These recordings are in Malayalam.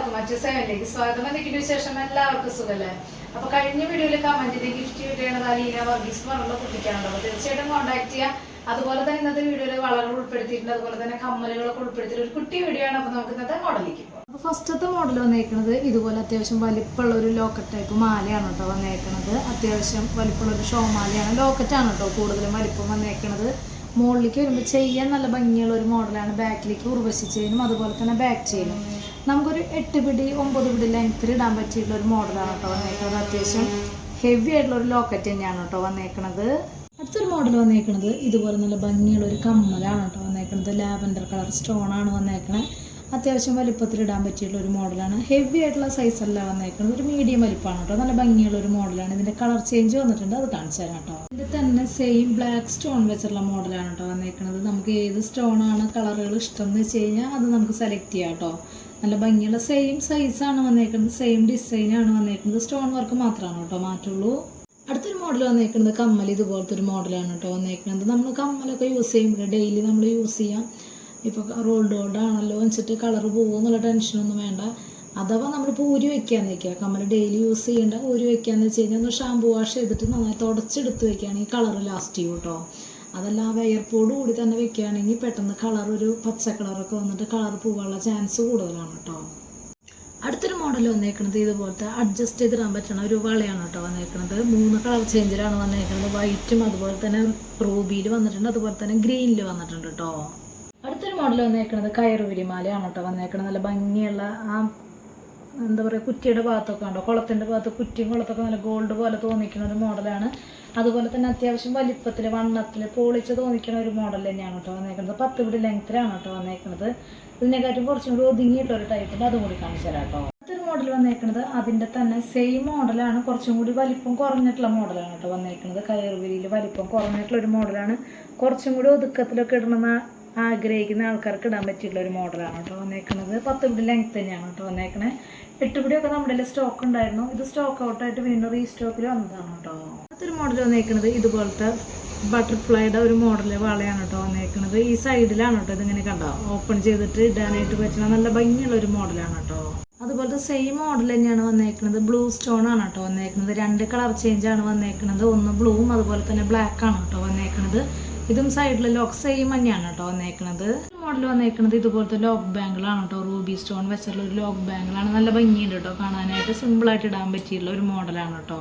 എല്ലാവർക്കും മറ്റു സെവനിലേക്ക് സ്വാഗതം. എന്തൊക്കെയുണ്ട് വിശേഷം എല്ലാവർക്കും സുഖല്ലേ? അപ്പൊ കഴിഞ്ഞ വീഡിയോയിൽ കമന്റിന്റെ ഗിഫ്റ്റ് കിട്ടിയത് അലീന വർഗീസ് പറഞ്ഞുള്ള കുട്ടിക്കാണല്ലോ അപ്പൊ തീർച്ചയായിട്ടും കോൺടാക്ട് ചെയ്യാം. അതുപോലെ തന്നെ ഇന്നത്തെ വീഡിയോയിൽ വളകൾ ഉൾപ്പെടുത്തിയിട്ടുണ്ട്. അതുപോലെ തന്നെ കമ്മലുകളൊക്കെ ഉൾപ്പെടുത്തിയിട്ട് ഒരു കുട്ടി വീഡിയോ ആണ്. അപ്പൊ നമുക്ക് ഇന്നത്തെ മോഡലിലേക്ക് പോകാം അപ്പൊ ഫസ്റ്റത്തെ മോഡൽ വന്നേക്കുന്നത് ഇതുപോലെ അത്യാവശ്യം വലിപ്പമുള്ള ഒരു ലോക്കറ്റ് ടൈപ്പ് മാലയാണ് കേട്ടോ വന്നേക്കുന്നത് അത്യാവശ്യം വലിപ്പമുള്ള ഒരു ഷോ മാലയാണ് ലോക്കറ്റാണ് കേട്ടോ കൂടുതലും വലിപ്പം വന്നേക്കുന്നത് മുകളിലേക്ക് വരുമ്പോൾ ചെയ്യാൻ നല്ല ഭംഗിയുള്ള ഒരു മോഡലാണ് ബാക്കിലേക്ക് ഉർവശി ചെയിനും അതുപോലെ തന്നെ ബാക്ക് ചെയിനും. നമുക്കൊരു എട്ട് പിടി ഒമ്പത് പിടി ലെങ്ത്തിൽ ഇടാൻ പറ്റിയിട്ടുള്ള ഒരു മോഡലാണ് കേട്ടോ വന്നേക്കുന്നത് അത്യാവശ്യം ഹെവി ആയിട്ടുള്ള ഒരു ലോക്കറ്റ് തന്നെയാണ് കേട്ടോ വന്നേക്കുന്നത് അടുത്തൊരു മോഡൽ വന്നേക്കുന്നത് ഇതുപോലെ നല്ല ഭംഗിയുള്ള ഒരു കമ്മലാണ് കേട്ടോ വന്നേക്കുന്നത് ലാവൻഡർ കളർ സ്റ്റോൺ ആണ് വന്നേക്കണത് അത്യാവശ്യം വലിപ്പത്തിൽ ഇടാൻ പറ്റിയിട്ടുള്ള ഒരു മോഡലാണ് ഹെവി ആയിട്ടുള്ള സൈസ് അല്ല വന്നേക്കുന്നത് ഒരു മീഡിയം വലിപ്പമാണ് കേട്ടോ. നല്ല ഭംഗിയുള്ള ഒരു മോഡലാണ് ഇതിന്റെ കളർ ചേഞ്ച് വന്നിട്ടുണ്ട്. അത് കാണിച്ചു തരാം കേട്ടോ. ഇതിന്റെ തന്നെ സെയിം ബ്ലാക്ക് സ്റ്റോൺ വെച്ചുള്ള മോഡലാണ് കേട്ടോ വന്നേക്കുന്നത് നമുക്ക് ഏത് സ്റ്റോണാണ് കളറുകൾ ഇഷ്ടം എന്ന് വെച്ച് കഴിഞ്ഞാൽ അത് നമുക്ക് സെലക്ട് ചെയ്യാം കേട്ടോ. നല്ല ഭംഗിയുള്ള സെയിം സൈസാണ് വന്നേക്കുന്നത് സെയിം ഡിസൈനാണ് വന്നേക്കുന്നത്. സ്റ്റോൺ വർക്ക് മാത്രമാണ് കേട്ടോ മാറ്റുള്ളൂ. അടുത്തൊരു മോഡൽ വന്നേക്കുന്നത് കമ്മൽ ഇതുപോലത്തെ ഒരു മോഡലാണ് കേട്ടോ വന്നേക്കുന്നത്. നമ്മൾ കമ്മലൊക്കെ യൂസ് ചെയ്യുമ്പോൾ ഡെയിലി നമ്മൾ യൂസ് ചെയ്യാം. ഇപ്പോൾ റോൾഡ് ആണല്ലോ വെച്ചിട്ട് കളർ പോകും എന്നുള്ള ടെൻഷനൊന്നും വേണ്ട. അഥവാ നമ്മളിപ്പോൾ ഊരി വെക്കാൻ നിൽക്കുക കമ്മൽ ഡെയിലി യൂസ് ചെയ്യേണ്ട ഊരി വെക്കാന്ന് വെച്ച് കഴിഞ്ഞാൽ ഒന്ന് ഷാമ്പു വാഷ് ചെയ്തിട്ട് നന്നായി തുടച്ചെടുത്ത് വെക്കുകയാണെങ്കിൽ കളർ ലാസ്റ്റ് ചെയ്യും കേട്ടോ അതല്ല ആ കൂടി തന്നെ വെക്കുകയാണെങ്കിൽ പെട്ടെന്ന് കളർ ഒരു പച്ച കളറൊക്കെ വന്നിട്ട് കളർ പോകാനുള്ള ചാൻസ് കൂടുതലാണ് കേട്ടോ. അടുത്തൊരു മോഡൽ വന്നേക്കുന്നത് ഇതുപോലത്തെ അഡ്ജസ്റ്റ് ചെയ്ത് ചെയ്തിടാൻ പറ്റുന്ന ഒരു വളയാണ് കേട്ടോ വന്നേക്കുന്നത് മൂന്ന് കളർ ചേഞ്ചിലാണ് വന്നേക്കുന്നത് വൈറ്റും അതുപോലെ തന്നെ റൂബിയിൽ വന്നിട്ടുണ്ട്. അതുപോലെ തന്നെ ഗ്രീനിൽ വന്നിട്ടുണ്ട് കേട്ടോ. അടുത്തൊരു മോഡൽ വന്നേക്കുന്നത് കയറുവിരിമാലയാണ് കേട്ടോ വന്നേക്കുന്നത് നല്ല ഭംഗിയുള്ള ആ എന്താ പറയുക കുറ്റിയുടെ ഭാഗത്തൊക്കെ ഉണ്ടോ കുളത്തിന്റെ ഭാഗത്ത് കുറ്റിയും കുളത്തൊക്കെ നല്ല ഗോൾഡ് പോലെ തോന്നിക്കുന്ന ഒരു മോഡലാണ് അതുപോലെ തന്നെ അത്യാവശ്യം വലിപ്പത്തിൽ വണ്ണത്തിൽ പോളിച്ച് തോന്നിക്കുന്ന ഒരു മോഡൽ തന്നെയാണ് കേട്ടോ വന്നേക്കുന്നത്. പത്ത് പിടി ലെങ്ത്തിലാണ് കേട്ടോ വന്നേക്കുന്നത്. ഇതിനെക്കാട്ടും കുറച്ചും കൂടി ഒതുങ്ങിയിട്ടുള്ള ഒരു ടൈപ്പുണ്ട് അതും കൂടി കാണിച്ചു തരാം കേട്ടോ. അടുത്തൊരു മോഡൽ വന്നേക്കുന്നത് അതിന്റെ തന്നെ സെയിം മോഡലാണ് കുറച്ചും കൂടി വലിപ്പം കുറഞ്ഞിട്ടുള്ള മോഡലാണ് കേട്ടോ വന്നേക്കുന്നത്. കയറുവിരിയിൽ വലിപ്പം കുറഞ്ഞിട്ടുള്ള ഒരു മോഡലാണ് കുറച്ചും കൂടി ഒതുക്കത്തിലൊക്കെ ഇടണമെന്ന് ആഗ്രഹിക്കുന്ന ആൾക്കാർക്ക് ഇടാൻ പറ്റിയിട്ടുള്ള ഒരു മോഡലാണ് കേട്ടോ വന്നേക്കുന്നത് പത്ത് പിടി ലെങ്ത് തന്നെയാണ് കേട്ടോ വന്നേക്കണേ. എട്ട് പിടിയൊക്കെ നമ്മുടെ സ്റ്റോക്ക് ഉണ്ടായിരുന്നു. ഇത് സ്റ്റോക്ക് ഔട്ടായിട്ട് വീണ്ടും റീസ്റ്റോക്കിൽ വന്നതാണ് കേട്ടോ. അടുത്തൊരു മോഡൽ വന്നേക്കുന്നത് ഇതുപോലത്തെ ബട്ടർഫ്ലൈയുടെ ഒരു മോഡൽ വളയാണ് കേട്ടോ വന്നേക്കുന്നത് ഈ സൈഡിലാണ് കേട്ടോ ഇതിങ്ങനെ കണ്ടോ? ഓപ്പൺ ചെയ്തിട്ട് ഇടാനായിട്ട് പറ്റുന്ന നല്ല ഭംഗിയുള്ള ഒരു മോഡലാണ് കേട്ടോ. അതുപോലത്തെ സെയിം മോഡൽ തന്നെയാണ് വന്നേക്കുന്നത് ബ്ലൂ സ്റ്റോൺ ആണ് കേട്ടോ വന്നേക്കുന്നത് രണ്ട് കളർ ചേഞ്ച് ആണ് വന്നേക്കുന്നത് ഒന്ന് ബ്ലൂവും അതുപോലെ തന്നെ ബ്ലാക്ക് ആണ് കേട്ടോ വന്നേക്കുന്നത് ഇതും സൈഡിൽ ലോക്ക് സെയിം തന്നെയാണ് കേട്ടോ വന്നേക്കണത്. മോഡൽ വന്നേക്കണത് ഇതുപോലത്തെ ലോക്ക് ബാങ്കിളാണ് കേട്ടോ. റൂബി സ്റ്റോൺ വെച്ചുള്ള ഒരു ലോക്ക് ബാങ്കിളാണ് നല്ല ഭംഗിയുണ്ട് കേട്ടോ കാണാനായിട്ട്. സിമ്പിളായിട്ട് ഇടാൻ പറ്റിയുള്ള ഒരു മോഡലാണ് കേട്ടോ.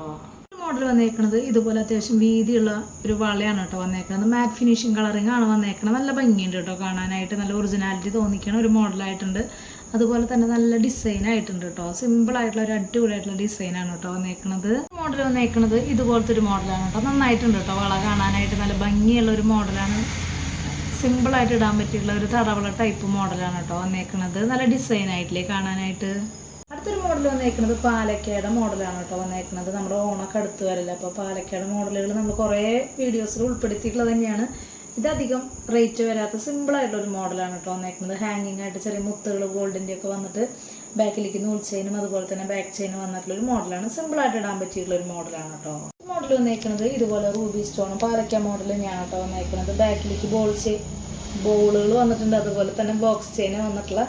മോഡൽ വന്നേക്കണത് ഇതുപോലെ അത്യാവശ്യം വീതിയുള്ള ഒരു വളയാണ് കേട്ടോ വന്നേക്കുന്നത് മാറ്റ് ഫിനിഷിങ് കളറിംഗ് ആണ് വന്നേക്കുന്നത് നല്ല ഭംഗിയുണ്ട് കേട്ടോ കാണാനായിട്ട്. നല്ല ഒറിജിനാലിറ്റി തോന്നിക്കണ ഒരു മോഡലായിട്ടുണ്ട് അതുപോലെ തന്നെ നല്ല ഡിസൈൻ ആയിട്ടുണ്ട് കേട്ടോ. സിമ്പിൾ ആയിട്ടുള്ള ഒരു അടിപൊളിയായിട്ടുള്ള ഡിസൈനാണ് കേട്ടോ വന്നേക്കുന്നത് മോഡൽ വന്നേക്കുന്നത് ഇതുപോലത്തെ ഒരു മോഡലാണ് കേട്ടോ. നന്നായിട്ടുണ്ട് കേട്ടോ വള കാണാനായിട്ട്. നല്ല ഭംഗിയുള്ള ഒരു മോഡലാണ് സിമ്പിളായിട്ട് ഇടാൻ പറ്റിയുള്ള ഒരു തടവള ടൈപ്പ് മോഡലാണ് കേട്ടോ വന്നേക്കുന്നത് നല്ല ഡിസൈൻ ആയിട്ടില്ലേ കാണാനായിട്ട്. അടുത്തൊരു മോഡൽ വന്നേക്കുന്നത് പാലക്കയുടെ മോഡലാണ് കേട്ടോ വന്നേക്കുന്നത് നമ്മുടെ ഓണൊക്കെ അടുത്ത് വരില്ല അപ്പോൾ പാലക്കയുടെ മോഡലുകൾ നമ്മൾ കുറേ വീഡിയോസിൽ ഉൾപ്പെടുത്തിയിട്ടുള്ളത് തന്നെയാണ്. ഇതധികം റേറ്റ് വരാത്ത സിമ്പിളായിട്ടുള്ള ഒരു മോഡലാണ് കേട്ടോ വന്നേക്കുന്നത് ഹാങ്ങിങ് ആയിട്ട് ചെറിയ മുത്തുകൾ ഗോൾഡിന്റെ ഒക്കെ വന്നിട്ട് ബാക്കിലേക്ക് നൂൽ ചെയിനും അതുപോലെ തന്നെ ബാക്ക് ചെയിനും വന്നിട്ടുള്ള ഒരു മോഡലാണ്. സിമ്പിളായിട്ട് ഇടാൻ പറ്റിയിട്ടുള്ള ഒരു മോഡലാണ് കേട്ടോ മോഡൽ വന്നേക്കുന്നത് ഇതുപോലെ റൂബി സ്റ്റോണും പാലക്ക മോഡൽ തന്നെയാണ് കേട്ടോ വന്നേക്കുന്നത് ബാക്കിലേക്ക് ബോൾ ബോളുകൾ വന്നിട്ടുണ്ട്. അതുപോലെ തന്നെ ബോക്സ് ചെയിൻ വന്നിട്ടുള്ള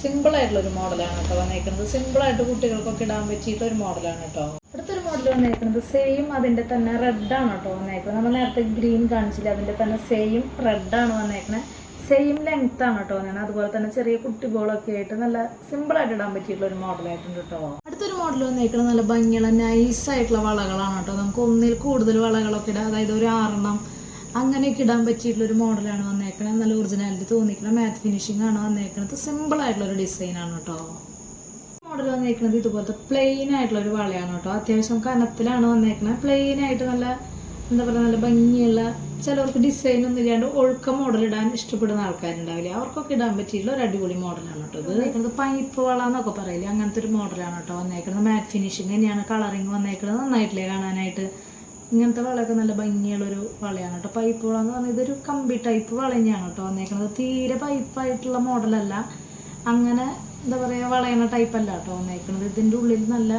സിമ്പിൾ ആയിട്ടുള്ള ഒരു മോഡലാണ് കേട്ടോ വന്നേക്കുന്നത് സിമ്പിൾ ആയിട്ട് കുട്ടികൾക്കൊക്കെ ഇടാൻ പറ്റിയിട്ടുള്ള ഒരു മോഡലാണ് കേട്ടോ അടുത്തൊരു മോഡൽ വന്നേക്കുന്നത് സെയിം അതിന്റെ തന്നെ റെഡ് ആണ് കേട്ടോ വന്നേക്കുന്നത് നമ്മൾ നേരത്തെ ഗ്രീൻ കാണിച്ചില്ല? അതിന്റെ തന്നെ സെയിം റെഡ് ആണ് വന്നേക്കുന്നത് സെയിം ലെങ്ത് ആണ് കേട്ടോ ഞാൻ. അതുപോലെ തന്നെ ചെറിയ കുട്ടി ബോളൊക്കെ ആയിട്ട് നല്ല സിമ്പിൾ ആയിട്ട് ഇടാൻ പറ്റിയിട്ടുള്ള ഒരു മോഡലായിട്ടുണ്ട് കേട്ടോ അടുത്തൊരു മോഡൽ വന്നേക്കുന്നത് നല്ല ഭംഗിയുള്ള നൈസ് ആയിട്ടുള്ള വളകളാണ് കേട്ടോ നമുക്ക് ഒന്നിൽ കൂടുതൽ വളകളൊക്കെ ഇടാം. അതായത് ഒരു ആറെണ്ണം അങ്ങനെയൊക്കെ ഇടാൻ പറ്റിയിട്ടുള്ള ഒരു മോഡലാണ് വന്നേക്കണത് നല്ല ഒറിജിനാലിറ്റി തോന്നിക്കണം മാറ്റ് ഫിനിഷിംഗ് ആണ് വന്നേക്കുന്നത് സിമ്പിൾ ആയിട്ടുള്ള ഒരു ഡിസൈൻ ആണ് കേട്ടോ മോഡൽ വന്നേക്കുന്നത് ഇതുപോലത്തെ പ്ലെയിൻ ആയിട്ടുള്ള ഒരു വളയാണ് കേട്ടോ അത്യാവശ്യം കനത്തിലാണ് വന്നേക്കുന്നത് പ്ലെയിൻ ആയിട്ട് നല്ല എന്താ പറയുക നല്ല ഭംഗിയുള്ള ചിലവർക്ക് ഡിസൈൻ ഒന്നും ഇല്ലാണ്ട് ഒഴുക്ക മോഡൽ ഇടാൻ ഇഷ്ടപ്പെടുന്ന ആൾക്കാരുണ്ടാവില്ല? അവർക്കൊക്കെ ഇടാൻ പറ്റിയിട്ടുള്ള ഒരു അടിപൊളി മോഡലാണ് കേട്ടോ ഇത്. പൈപ്പ് വള എന്നൊക്കെ പറയില്ല? അങ്ങനത്തെ ഒരു മോഡലാണ് കേട്ടോ വന്നേക്കുന്നത് മാറ്റ് ഫിനിഷിങ് തന്നെയാണ് കളറിങ് വന്നേക്കുന്നത് നന്നായിട്ടില്ലേ കാണാനായിട്ട്? ഇങ്ങനത്തെ വളയൊക്കെ നല്ല ഭംഗിയുള്ള ഒരു വളയാണ് കേട്ടോ. പൈപ്പ് വള എന്ന് പറഞ്ഞാൽ ഇതൊരു കമ്പി ടൈപ്പ് വള തന്നെയാണ് കേട്ടോ വന്നേക്കുന്നത് തീരെ പൈപ്പായിട്ടുള്ള മോഡലല്ല അങ്ങനെ എന്താ പറയുക വളയണ ടൈപ്പല്ല കേട്ടോ വന്നേക്കുന്നത് ഇതിന്റെ ഉള്ളിൽ നല്ല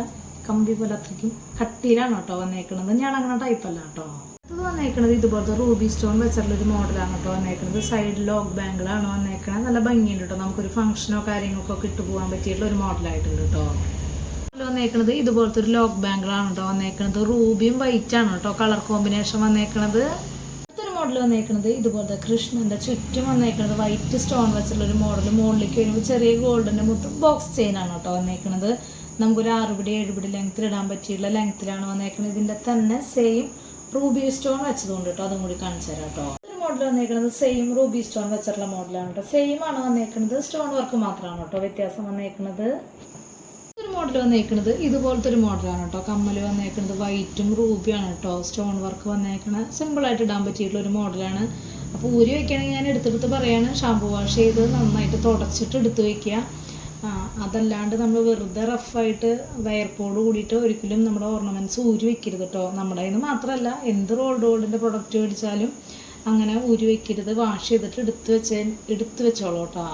കമ്പി പോലെ അത്രയ്ക്കും കട്ടിയിലാണ് കേട്ടോ വന്നേക്കുന്നത് ഞാൻ അങ്ങനെ ടൈപ്പ് അല്ല കേട്ടോ. ഇത് വന്നേക്കണത് ഇതുപോലത്തെ റൂബി സ്റ്റോൺ വെച്ചിട്ടുള്ള ഒരു മോഡലാണ് കേട്ടോ വന്നേക്കുന്നത് സൈഡ് ലോക്ക് ബാങ്കിളാണ് വന്നേക്കണത്. നല്ല ഭംഗിയുണ്ട് കേട്ടോ. നമുക്കൊരു ഫംഗ്ഷനോ കാര്യങ്ങൾക്കോ ഇട്ടു പോകാൻ പറ്റിയിട്ടുള്ള ഒരു മോഡലായിട്ടുണ്ട് കേട്ടോ. വന്നേക്കുന്നത് ഇതുപോലത്തെ ഒരു ലോക്ക് ബാങ്കിളാണ് കേട്ടോ വന്നേക്കുന്നത് റൂബിയും വൈറ്റ് ആണ് കേട്ടോ കളർ കോമ്പിനേഷൻ വന്നേക്കണത്. അടുത്തൊരു മോഡൽ വന്നേക്കുന്നത് ഇതുപോലത്തെ കൃഷ്ണന്റെ ചുറ്റും വന്നേക്കുന്നത് വൈറ്റ് സ്റ്റോൺ വെച്ചുള്ള ഒരു മോഡൽ മുകളിലേക്ക് വരുമ്പോൾ ചെറിയ ഗോൾഡിന്റെ മൊത്തം ബോക്സ് ചെയിൻ ആണ് കേട്ടോ വന്നേക്കണത്. നമുക്കൊരു ആറുപിടി ഏഴുപിടി ലെങ്ത്തിൽ ഇടാൻ പറ്റിയുള്ള ലെങ്ത്തിലാണ് വന്നേക്കുന്നത് ഇതിന്റെ തന്നെ സെയിം റൂബി സ്റ്റോൺ വെച്ചതുകൊണ്ട് കേട്ടോ അതും കൂടി കാണിച്ചു തരാം കേട്ടോ ഒരു മോഡൽ വന്നേക്കുന്നത് സെയിം റൂബി സ്റ്റോൺ വെച്ചിട്ടുള്ള മോഡലാണ് കേട്ടോ സെയിം ആണ് വന്നേക്കുന്നത് സ്റ്റോൺ വർക്ക് മാത്രമാണ് കേട്ടോ വ്യത്യാസം വന്നേക്കുന്നത് ഒരു മോഡൽ വന്നേക്കുന്നത് ഇതുപോലത്തെ ഒരു മോഡലാണ് കേട്ടോ കമ്മൽ വന്നേക്കുന്നത് വൈറ്റും റൂബിയാണ് കേട്ടോ സ്റ്റോൺ വർക്ക് വന്നേക്കണത് സിമ്പിളായിട്ട് ഇടാൻ പറ്റിയിട്ടുള്ള ഒരു മോഡലാണ് അപ്പോൾ ഊരി വയ്ക്കുകയാണെങ്കിൽ ഞാൻ എടുത്തെടുത്ത് പറയാണ് ഷാമ്പു വാഷ് ചെയ്ത് നന്നായിട്ട് തുടച്ചിട്ട് എടുത്ത് വെക്കുക. ആ, അതല്ലാണ്ട് നമ്മൾ വെറുതെ റഫായിട്ട് വയർപ്പോട് കൂടിയിട്ട് ഒരിക്കലും നമ്മുടെ ഓർണമെന്റ്സ് ഊരി വെക്കരുത് കേട്ടോ നമ്മുടെ കയ്യിൽ മാത്രമല്ല എന്ത് റോൾഡ് ഗോൾഡിന്റെ പ്രൊഡക്റ്റ് മേടിച്ചാലും അങ്ങനെ ഊരി വെക്കരുത്. വാഷ് ചെയ്തിട്ട് എടുത്ത് വെച്ച് എടുത്ത് വെച്ചോളൂ കേട്ടോ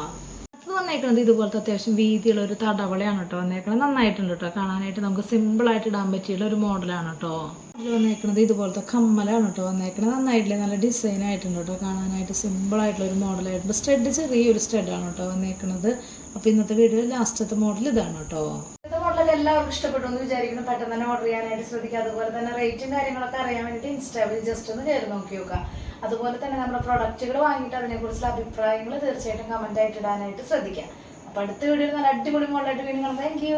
അടുത്ത് വന്നേക്കുന്നത് ഇതുപോലത്തെ അത്യാവശ്യം വീതിയുള്ള ഒരു തടവളയാണ് കേട്ടോ വന്നേക്കുന്നത് നന്നായിട്ടുണ്ട് കേട്ടോ കാണാനായിട്ട് നമുക്ക് സിമ്പിൾ ആയിട്ട് ഇടാൻ പറ്റിയുള്ള ഒരു മോഡലാണ് കേട്ടോ ഇതിൽ വന്നേക്കുന്നത് ഇതുപോലത്തെ കമ്മലാണ് കേട്ടോ വന്നേക്കുന്നത് നന്നായിട്ടില്ല? നല്ല ഡിസൈൻ ആയിട്ടുണ്ട് കേട്ടോ കാണാനായിട്ട്. സിമ്പിൾ ആയിട്ടുള്ള ഒരു മോഡലായിട്ടുണ്ട് സ്റ്റഡ് ചെറിയൊരു സ്റ്റഡാണ് കേട്ടോ വന്നേക്കുന്നത് അപ്പോൾ ഇന്നത്തെ വീഡിയോ ലാസ്റ്റത്തെ മോഡൽ ഇതാണ് കേട്ടോ. ഇന്നത്തെ മോഡൽ എല്ലാവർക്കും ഇഷ്ടപ്പെട്ടു എന്ന് വിചാരിക്കുന്നു. പെട്ടെന്ന് തന്നെ ഓർഡർ ചെയ്യാനായിട്ട് ശ്രദ്ധിക്കുക. അതുപോലെ തന്നെ റേറ്റും കാര്യങ്ങളൊക്കെ അറിയാൻ വേണ്ടിയിട്ട് ഇൻസ്റ്റാവിൽ ജസ്റ്റ് ഒന്ന് കയറി നോക്കി നോക്കുക. അതുപോലെ തന്നെ നമ്മുടെ പ്രൊഡക്റ്റുകൾ വാങ്ങിയിട്ട് അതിനെക്കുറിച്ചുള്ള അഭിപ്രായങ്ങൾ തീർച്ചയായിട്ടും കമന്റ് ആയിട്ട് ഇടാനായിട്ട് ശ്രദ്ധിക്കുക. അപ്പോൾ അടുത്ത വീഡിയോ നല്ല അടിപൊളി മോഡലായിട്ട് വീണ്ടും താങ്ക് യു